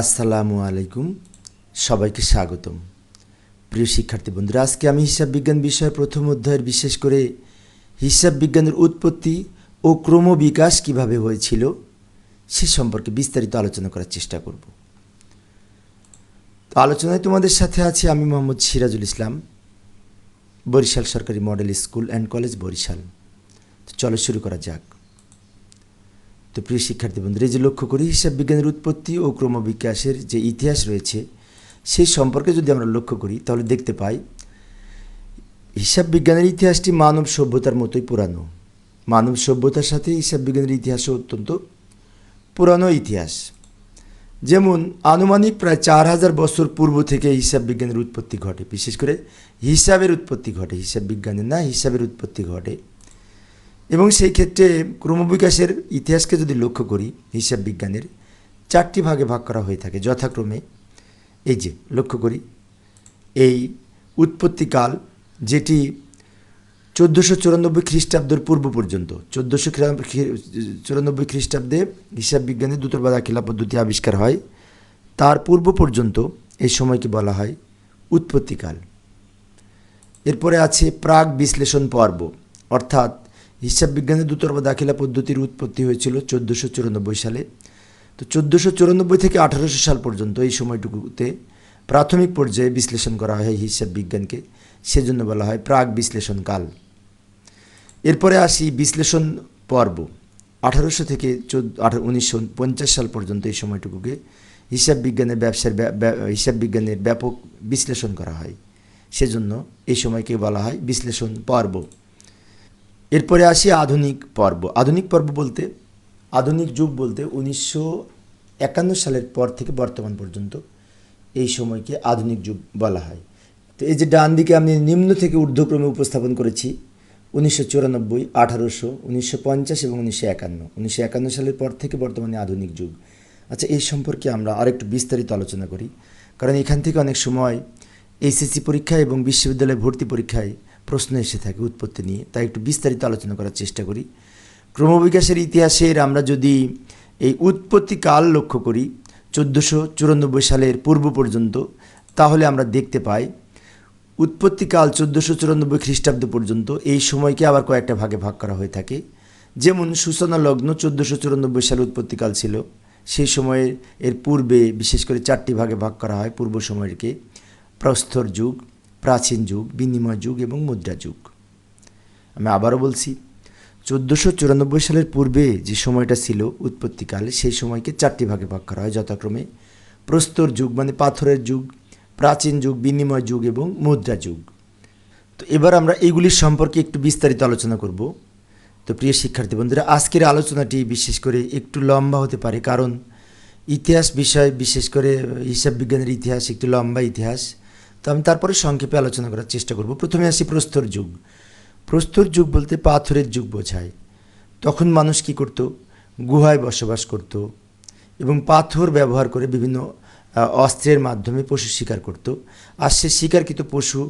আসসালামু আলাইকুম। সবাইকে স্বাগতম। প্রিয় শিক্ষার্থী বন্ধুরা, আজকে আমি হিসাব বিজ্ঞান বিষয়ে প্রথম অধ্যায়ের বিশেষ করে হিসাব বিজ্ঞানের উৎপত্তি ও ক্রমবিকাশ কীভাবে হয়েছিল সে সম্পর্কে বিস্তারিত আলোচনা করার চেষ্টা করব। তো আলোচনায় তোমাদের সাথে আছি আমি মোহাম্মদ সিরাজুল ইসলাম, বরিশাল সরকারি model school and college Barisal. চলো শুরু করা যাক। তো প্রিয় শিক্ষার্থী বন্ধুরা যে লক্ষ্য করি, হিসাব বিজ্ঞানের উৎপত্তি ও ক্রমবিকাশের যে ইতিহাস রয়েছে, সেই সম্পর্কে যদি আমরা লক্ষ্য করি, তাহলে দেখতে পাই, হিসাব বিজ্ঞানের ইতিহাসটি মানব সভ্যতার মতোই পুরানো। মানব সভ্যতার সাথে হিসাব বিজ্ঞানের ইতিহাসও অত্যন্ত পুরানো ইতিহাস। যেমন, আনুমানিক প্রায় চার হাজার বছর পূর্ব থেকে হিসাব বিজ্ঞানের উৎপত্তি ঘটে। বিশেষ করে হিসাবের উৎপত্তি ঘটে। হিসাব বিজ্ঞানের না, হিসাবের উৎপত্তি ঘটে। এবং সেই ক্ষেত্রে ক্রমবিকাশের ইতিহাসকে যদি লক্ষ্য করি, হিসাব বিজ্ঞানের, চারটি ভাগে ভাগ করা হয়ে থাকে যথাক্রমে। এই যে, লক্ষ্য করি, এই উৎপত্তিকাল যেটি চোদ্দোশো চুরানব্বই খ্রিস্টাব্দের পূর্ব পর্যন্ত, চোদ্দোশো চুরানব্বই খ্রিস্টাব্দে হিসাব বিজ্ঞানের দুতরবা দাখিলা পদ্ধতি আবিষ্কার হয়। তার পূর্ব পর্যন্ত এই সময়কে বলা হয় উৎপত্তিকাল এরপরে আছে প্রাক বিশ্লেষণ পর্ব, অর্থাৎ হিসাব বিজ্ঞানের দুতরবা দাখিলা পদ্ধতির উৎপত্তি হয়েছিল চোদ্দোশো চুরানব্বই সালে। তো চোদ্দোশো চুরানব্বই থেকে আঠারোশো সাল পর্যন্ত এই সময়টুকুতে প্রাথমিক পর্যায়ে বিশ্লেষণ করা হয় হিসাব বিজ্ঞানকে। সেজন্য বলা হয় প্রাক বিশ্লেষণ কাল। এরপরে আসি বিশ্লেষণ পর্ব। আঠারোশো থেকে চোদ্দ উনিশশো পঞ্চাশ সাল পর্যন্ত এই সময়টুকুকে হিসাব বিজ্ঞানের ব্যবসার হিসাব বিজ্ঞানের ব্যাপক বিশ্লেষণ করা হয়। সেজন্য এই সময়কে বলা হয় বিশ্লেষণ পর্ব। এরপরে আসি আধুনিক পর্ব। আধুনিক পর্ব বলতে, আধুনিক যুগ বলতে উনিশশো একান্ন সালের পর থেকে বর্তমান পর্যন্ত এই সময়কে আধুনিক যুগ বলা হয়। তো এই যে ডান দিকে আমি নিম্ন থেকে ঊর্ধ্বক্রমে উপস্থাপন করেছি, উনিশশো চুরানব্বই, আঠারোশো, উনিশশো পঞ্চাশ এবং উনিশশো একান্ন। উনিশশো একান্ন সালের পর থেকে বর্তমানে আধুনিক যুগ। আচ্ছা এই সম্পর্কে আমরা আরেকটু বিস্তারিত আলোচনা করি। কারণ এখান থেকে অনেক সময় এইচএসসি পরীক্ষা এবং বিশ্ববিদ্যালয় ভর্তি পরীক্ষায় প্রশ্ন এসে থাকে উৎপত্তি নিয়ে। তাই একটু বিস্তারিত আলোচনা করার চেষ্টা করি। ক্রমবিকাশের ইতিহাসের আমরা যদি এই উৎপত্তি কাল লক্ষ্য করি, চোদ্দোশো চুরানব্বই সালের পূর্ব পর্যন্ত, তাহলে আমরা দেখতে পাই উৎপত্তিকাল চোদ্দোশো চুরানব্বই খ্রিস্টাব্দ পর্যন্ত এই সময়কে আবার কয়েকটা ভাগে ভাগ করা হয়ে থাকে। যেমন সূচনা লগ্ন চোদ্দোশো চুরানব্বই সালে উৎপত্তিকাল ছিল, সেই সময়ের, এর পূর্বে বিশেষ করে চারটি ভাগে ভাগ করা হয় পূর্ব সময়কে প্রস্তর যুগ প্রাচীন যুগ, বিনিময় যুগ এবং মুদ্রা যুগ। আমি আবারও বলছি, চোদ্দোশো চুরানব্বই সালের পূর্বে যে সময়টা ছিল উৎপত্তিকালে, সেই সময়কে চারটি ভাগে ভাগ করা হয়। যথাক্রমে প্রস্তর যুগ মানে পাথরের যুগ, প্রাচীন যুগ, বিনিময় যুগ এবং মুদ্রা যুগ। তো এবার আমরা এইগুলির সম্পর্কে একটু বিস্তারিত আলোচনা করব। তো প্রিয় শিক্ষার্থী বন্ধুরা, আজকের আলোচনাটি বিশেষ করে একটু লম্বা হতে পারে, কারণ ইতিহাস বিষয়, বিশেষ করে হিসাব বিজ্ঞানের ইতিহাস, একটু লম্বা ইতিহাস। তো আমি তারপরে সংক্ষেপে আলোচনা করার চেষ্টা করব। প্রথমে আসি প্রস্তর যুগ। প্রস্তর যুগ বলতে পাথরের যুগ বোঝায়। তখন মানুষ কী করত? গুহায় বসবাস করত এবং পাথর ব্যবহার করে বিভিন্ন অস্ত্রের মাধ্যমে পশু শিকার করত। আর সে শিকারকৃত পশু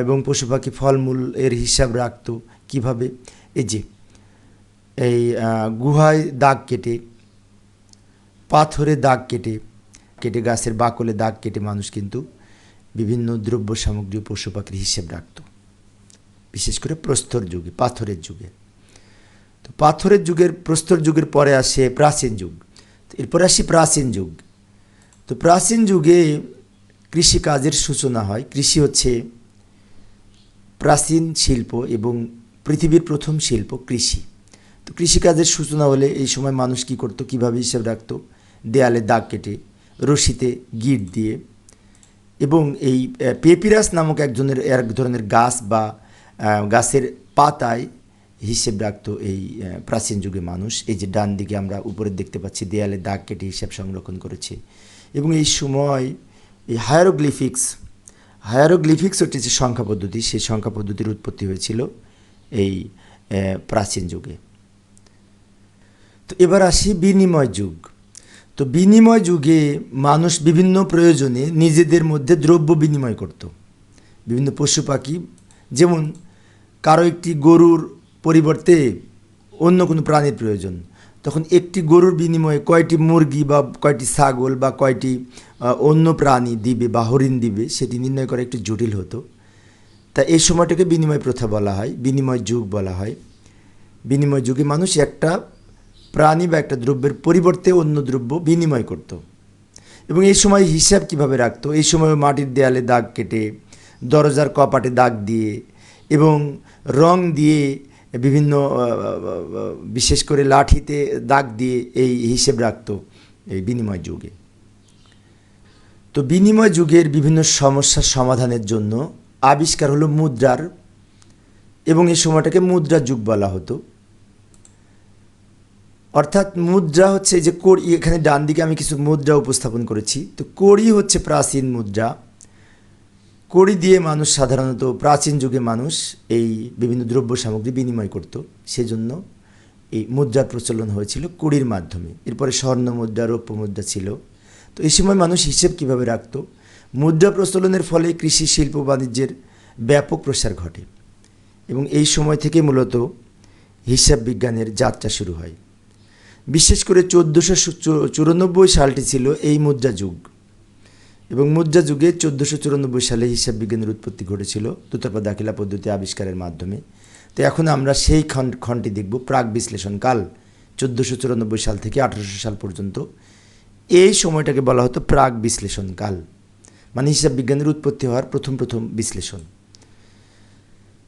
এবং পশু পাখি ফলমূল এর হিসাব রাখত কীভাবে? এই যে, এই গুহায় দাগ কেটে, পাথরে দাগ কেটে কেটে গাছের বাকলে দাগ কেটে মানুষ কিন্তু বিভিন্ন দ্রব্য সামগ্রী পশু পাখির হিসেব রাখত। বিশেষ করে প্রস্তর যুগে, পাথরের যুগে। তো পাথরের যুগের, প্রস্তর যুগের পরে আসে প্রাচীন যুগ। এরপরে আসি প্রাচীন যুগ। তো প্রাচীন যুগে কৃষিকাজের সূচনা হয়। কৃষি হচ্ছে প্রাচীন শিল্প এবং পৃথিবীর প্রথম শিল্প কৃষি। তো কৃষিকাজের সূচনা হলে এই সময় মানুষ কী করতো? কীভাবে হিসেব রাখতো? দেয়ালে দাগ কেটে, রশিতে গিট দিয়ে এবং এই পেপিরাস নামক একজনের এক ধরনের গাছ বা গাছের পাতায় হিসেব রাখত এই প্রাচীন যুগে মানুষ। এই যে ডান দিকে আমরা উপরে দেখতে পাচ্ছি, দেয়ালে দাগ কেটে হিসাব সংরক্ষণ করেছে। এবং এই সময় এই হায়ারোগ্লিফিক্স হায়ারোগ্লিফিক্স হচ্ছে যে সংখ্যা পদ্ধতি, সেই সংখ্যা পদ্ধতির উৎপত্তি হয়েছিল এই প্রাচীন যুগে। তো এবার আসি বিনিময় যুগ। তো বিনিময় যুগে মানুষ বিভিন্ন প্রয়োজনে নিজেদের মধ্যে দ্রব্য বিনিময় করত। বিভিন্ন পশু পাখি, যেমন কারও একটি গরুর পরিবর্তে অন্য কোনো প্রাণীর প্রয়োজন। তখন একটি গরুর বিনিময়ে কয়টি মুরগি বা কয়টি ছাগল বা কয়টি অন্য প্রাণী দিবে বা হরিণ দিবে, সেটি নির্ণয় করা একটু জটিল হতো। তা এই সময়টাকে বিনিময় প্রথা বলা হয়, বিনিময় যুগ বলা হয়। বিনিময় যুগে মানুষ একটা প্রাণী বা একটা দ্রব্যের পরিবর্তে অন্য দ্রব্য বিনিময় করত। এবং এই সময় হিসাব কীভাবে রাখতো? এই সময় মাটির দেয়ালে দাগ কেটে, দরজার কপাটে দাগ দিয়ে এবং রং দিয়ে বিভিন্ন বিশেষ করে লাঠিতে দাগ দিয়ে এই হিসেব রাখতো এই বিনিময় যুগে। তো বিনিময় যুগের বিভিন্ন সমস্যার সমাধানের জন্য আবিষ্কার হলো মুদ্রার এবং এই সময়টাকে মুদ্রা যুগ বলা হতো। অর্থাৎ মুদ্রা হচ্ছে যে কড়ি, এখানে ডান দিকে আমি কিছু মুদ্রা উপস্থাপন করেছি। তো কড়ি হচ্ছে প্রাচীন মুদ্রা। কড়ি দিয়ে মানুষ সাধারণত প্রাচীন যুগে মানুষ এই বিভিন্ন দ্রব্য সামগ্রী বিনিময় করত। সেজন্য এই মুদ্রার প্রচলন হয়েছিল কড়ির মাধ্যমে। এরপরে স্বর্ণ মুদ্রা, রৌপ্য মুদ্রা ছিল। তো এই সময় মানুষ হিসেব কীভাবে রাখত? মুদ্রা প্রচলনের ফলে কৃষি, শিল্প, বাণিজ্যের ব্যাপক প্রসার ঘটে। এবং এই সময় থেকে মূলত হিসাব বিজ্ঞানের যাত্রা শুরু হয়। বিশেষ করে চোদ্দোশো চুরানব্বই সালটি ছিল এই মুদ্রা যুগ। এবং মুদ্রা যুগে চোদ্দোশো চুরানব্বই সালে হিসাব বিজ্ঞানের উৎপত্তি ঘটেছিল দুতরফা দাখিলা পদ্ধতি আবিষ্কারের মাধ্যমে। তো এখন আমরা সেই খণ্ড, খণ্ডটি দেখব প্রাক বিশ্লেষণ কাল, চোদ্দোশো চুরানব্বই সাল থেকে আঠারোশো সাল পর্যন্ত। এই সময়টাকে বলা হতো প্রাক বিশ্লেষণ কাল মানে হিসাব বিজ্ঞানের উৎপত্তি হওয়ার প্রথম প্রথম বিশ্লেষণ।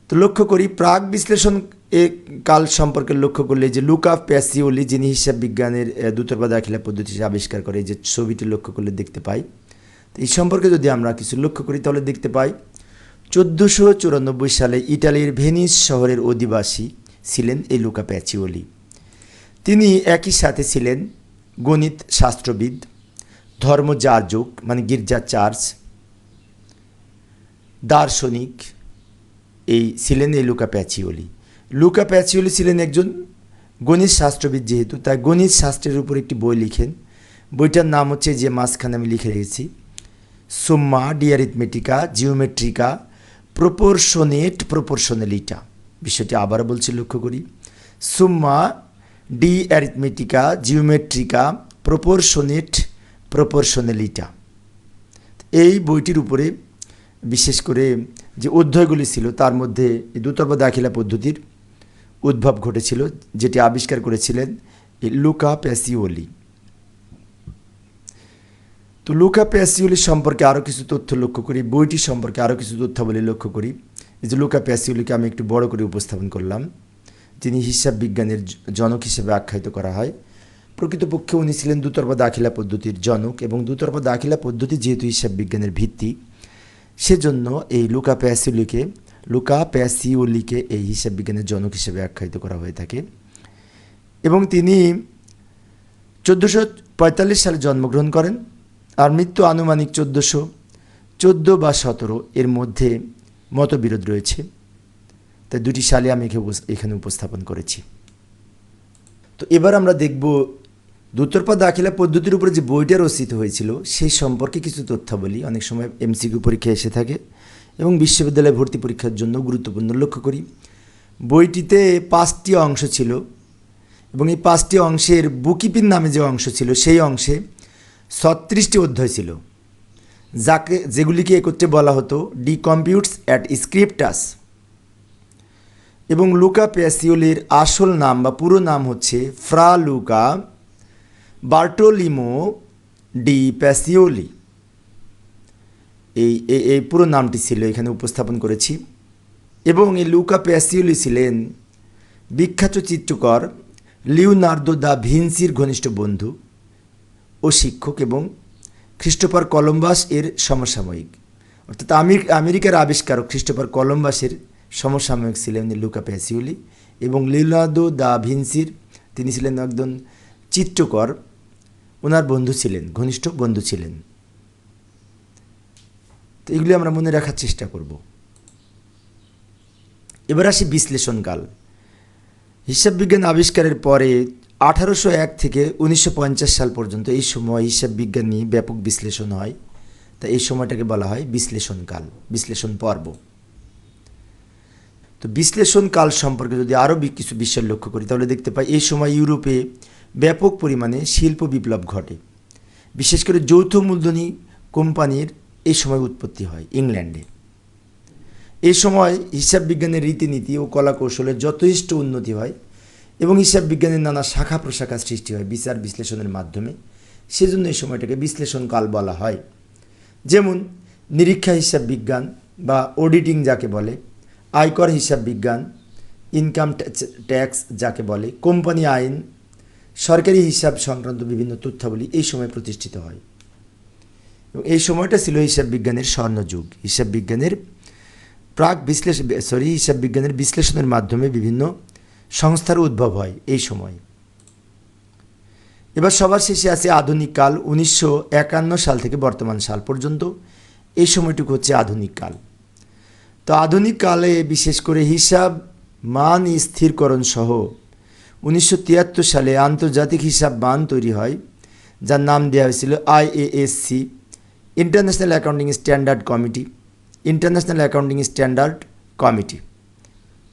তো লক্ষ্য করি, প্রাক বিশ্লেষণ এ কাল সম্পর্কে লক্ষ্য করলে যে লুকা প্যাসিওলি যিনি হিসাব বিজ্ঞানের আহ, দুতরফা দাখিলা পদ্ধতি আবিষ্কার করে যে ছবিটি লক্ষ্য করলে দেখতে পাই। তো এই সম্পর্কে যদি আমরা কিছু লক্ষ্য করি তাহলে দেখতে পাই চোদ্দোশো চুরানব্বই সালে ইটালির ভেনিস শহরের অধিবাসী ছিলেন এই লুকা প্যাচিওলি তিনি একই সাথে ছিলেন গণিত শাস্ত্রবিদ ধর্মযাজক মানে গির্জা চার্চ দার্শনিক এই ছিলেন এই লুকা প্যাচিওলি লুকা প্যাচিওলি ছিলেন একজন গণিত শাস্ত্রবিদ যেহেতু, তাই গণিত শাস্ত্রের উপর একটি বই লিখেন। বইটার নাম হচ্ছে যে মাঝখানে আমি লিখে রেখেছি। সুম্মা ডিয়ারিথমেটিকা জিওমেট্রিকা, প্রপোর্শনেট প্রপোর্শনালিটা। বিষয়টি আবার বলছি, লক্ষ্য করি। সুম্মা ডি অ্যারিথমেটিকা, জিওমেট্রিকা, প্রপোর্শনেট প্রপোর্শনালিটা। এই বইটির উপরে বিশেষ করে যে অধ্যায়গুলি ছিল, তার মধ্যে দুতর্ব দাখিলা পদ্ধতির উদ্ভব ঘটেছিল, যেটি আবিষ্কার করেছিলেন লুকা প্যাসিওলি। তো লুকা প্যাসিওলি সম্পর্কে আরও কিছু তথ্য লক্ষ্য করি, বইটি সম্পর্কে আরও কিছু তথ্যাবলী লক্ষ্য করি। যে লুকা প্যাসিওলিকে আমি একটু বড় করে উপস্থাপন করলাম, যিনি হিসাব বিজ্ঞানের জনক হিসেবে আখ্যায়িত করা হয়। প্রকৃতপক্ষে উনি ছিলেন দুতর্ব দাখিলা পদ্ধতির জনক এবং দুতর্ব দাখিলা পদ্ধতি যেহেতু হিসাব বিজ্ঞানের ভিত্তি, সেজন্য এই লুকা প্যাসিওলিকে লুকা প্যাসিওলিকে এই হিসাব বিজ্ঞানের জনক হিসেবে আখ্যায়িত করা হয়ে থাকে। এবং তিনি চোদ্দোশো পঁয়তাল্লিশ সালে জন্মগ্রহণ করেন আর মৃত্যু আনুমানিক চোদ্দোশো চোদ্দ বা সতেরো এর মধ্যে মতবিরোধ রয়েছে। তাই দুটি সালে আমি এখানে উপস্থাপন করেছি। তো এবার আমরা দেখব দুতরফা দাখিলা পদ্ধতির উপরে যে বইটা রচিত হয়েছিল, সেই সম্পর্কে কিছু তথ্যাবলী। অনেক সময় এমসিকিউ পরীক্ষা এসে থাকে। এবং বিশ্ববিদ্যালয়ে ভর্তি পরীক্ষার জন্য গুরুত্বপূর্ণ লক্ষ্য করি। বইটিতে পাঁচটি অংশ ছিল এবং এই পাঁচটি অংশের বুকিপিন নামে যে অংশ ছিল, সেই অংশে ছত্রিশটি অধ্যায় ছিল, যাকে, যেগুলিকে একত্রে বলা হতো ডি কম্পিউটস অ্যাট স্ক্রিপ্টাস এবং লুকা প্যাসিওলির আসল নাম বা পুরো নাম হচ্ছে Fra Luca Bartolomeo di Pacioli. এই, এই- পুরো নামটি ছিল, এখানে উপস্থাপন করেছি। এবং এই লুকা প্যাসিওলি ছিলেন বিখ্যাত চিত্রকর লিওনার্দো দা ভিনসির ঘনিষ্ঠ বন্ধু ও শিক্ষক এবং খ্রিস্টোফার কলম্বাস এর সমসাময়িক। অর্থাৎ আমেরিক আমেরিকার আবিষ্কারক খ্রিস্টোফার কলম্বাসের সমসাময়িক ছিলেন লুকা প্যাসিওলি এবং লিওনার্দো দা ভিনসির, তিনি ছিলেন একজন চিত্রকর। ওনার বন্ধু ছিলেন, ঘনিষ্ঠ বন্ধু ছিলেন। তো এগুলি আমরা মনে রাখার চেষ্টা করব। এবার আসি বিশ্লেষণকাল। হিসাব বিজ্ঞান আবিষ্কারের পরে আঠারোশো এক থেকে উনিশশো পঞ্চাশ সাল পর্যন্ত এই সময় হিসাব বিজ্ঞান নিয়ে ব্যাপক বিশ্লেষণ হয়। তা এই সময়টাকে বলা হয় বিশ্লেষণকাল, বিশ্লেষণ পর্ব। তো বিশ্লেষণ কাল সম্পর্কে যদি আরও কিছু বিষয় লক্ষ্য করি, তাহলে দেখতে পাই এই সময় ইউরোপে ব্যাপক পরিমাণে শিল্প বিপ্লব ঘটে। বিশেষ করে যৌথ মূলধনী কোম্পানির এই সময় উৎপত্তি হয় ইংল্যান্ডে। এই সময় হিসাব বিজ্ঞানের রীতিনীতি ও কলা কৌশলের যথেষ্ট উন্নতি হয় এবং হিসাব বিজ্ঞানের নানা শাখা প্রশাখা সৃষ্টি হয় বিচার বিশ্লেষণের মাধ্যমে। সেজন্য এই সময়টাকে বিশ্লেষণ কাল বলা হয়। যেমন, নিরীক্ষা হিসাব বিজ্ঞান বা অডিটিং যাকে বলে, আয়কর হিসাব বিজ্ঞান, ইনকাম ট্যাক্স যাকে বলে, কোম্পানি আইন, সরকারি হিসাব সংক্রান্ত বিভিন্ন তথ্যাবলী এই সময় প্রতিষ্ঠিত হয়। এবং এই সময়টা ছিল হিসাব বিজ্ঞানের স্বর্ণযুগ। হিসাব বিজ্ঞানের প্রাক বিশ্লেষণ সরি, হিসাব বিজ্ঞানের বিশ্লেষণের মাধ্যমে বিভিন্ন সংস্থার উদ্ভব হয় এই সময়। এবার সবার শেষে আছে আধুনিক কাল, উনিশশো একান্ন সাল থেকে বর্তমান সাল পর্যন্ত। এই সময়টুকু হচ্ছে আধুনিক কাল। তো আধুনিক কালে বিশেষ করে হিসাব মান স্থিরকরণ সহ উনিশশো তিয়াত্তর সালে আন্তর্জাতিক হিসাব মান তৈরি হয়, যার নাম দেওয়া হয়েছিল IASC. International accounting standard committee international accounting standard committee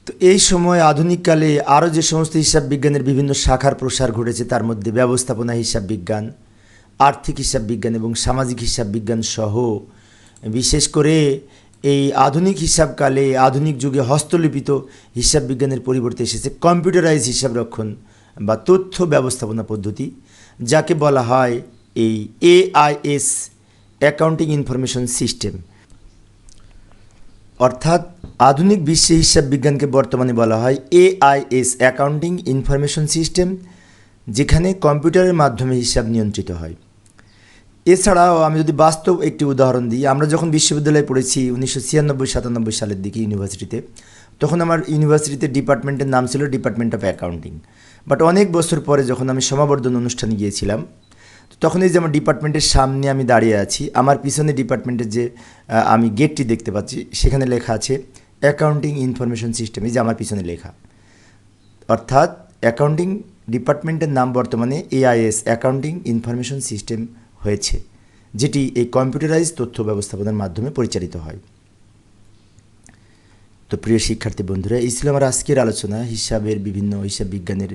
তো এই সময় আধুনিককালে আরও যে সমস্ত হিসাব বিজ্ঞানের বিভিন্ন শাখার প্রসার ঘটেছে, তার মধ্যে ব্যবস্থাপনা হিসাব বিজ্ঞান, আর্থিক হিসাব বিজ্ঞান এবং সামাজিক হিসাব বিজ্ঞান সহ বিশেষ করে এই আধুনিক হিসাবকালে আধুনিক যুগে হস্তলিপিত হিসাব বিজ্ঞানের পরিবর্তে এসেছে কম্পিউটারাইজ হিসাব রক্ষণ বা তথ্য ব্যবস্থাপনা পদ্ধতি, যাকে বলা হয় এই এআইএস অ্যাকাউন্টিং ইনফরমেশন সিস্টেম অর্থাৎ আধুনিক বিশ্বে হিসাব বিজ্ঞানকে বর্তমানে বলা হয় এআইএস অ্যাকাউন্টিং ইনফরমেশন সিস্টেম যেখানে কম্পিউটারের মাধ্যমে হিসাব নিয়ন্ত্রিত হয়। এছাড়াও আমি যদি বাস্তব একটি উদাহরণ দিই, আমরা যখন বিশ্ববিদ্যালয়ে পড়েছি উনিশশো ছিয়ানব্বই সাতানব্বই সালের দিকে ইউনিভার্সিটিতে, তখন আমার ইউনিভার্সিটিতে ডিপার্টমেন্টের নাম ছিল ডিপার্টমেন্ট অফ অ্যাকাউন্টিং বাট অনেক বছর পরে যখন আমি সমাবর্ধন অনুষ্ঠানে গিয়েছিলাম তখন এই যে আমার ডিপার্টমেন্টের সামনে আমি দাঁড়িয়ে আছি, আমার পিছনে ডিপার্টমেন্টের যে আমি গেটটি দেখতে পাচ্ছি, সেখানে লেখা আছে অ্যাকাউন্টিং ইনফরমেশন সিস্টেম, এই যে আমার পিছনে লেখা। অর্থাৎ অ্যাকাউন্টিং ডিপার্টমেন্টের নাম বর্তমানে এআইএস অ্যাকাউন্টিং ইনফরমেশন সিস্টেম হয়েছে, যেটি এই কম্পিউটারাইজ তথ্য ব্যবস্থাপনার মাধ্যমে পরিচালিত হয়। তো প্রিয় শিক্ষার্থী বন্ধুরা, এই ছিল আমার আজকের আলোচনা হিসাবের বিভিন্ন হিসাব বিজ্ঞানের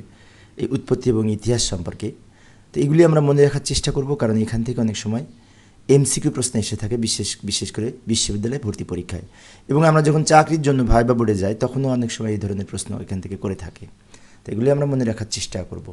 এই উৎপত্তি এবং ইতিহাস সম্পর্কে। তো এগুলি আমরা মনে রাখার চেষ্টা করব, কারণ এখান থেকে অনেক সময় এমসিকিউ প্রশ্ন এসে থাকে, বিশেষ বিশেষ করে বিশ্ববিদ্যালয়ে ভর্তি পরীক্ষায়। এবং আমরা যখন চাকরির জন্য ভাইবা বোর্ডে যাই, তখনও অনেক সময় এই ধরনের প্রশ্ন এখান থেকে করে থাকে। তো এগুলি আমরা মনে রাখার চেষ্টা করব।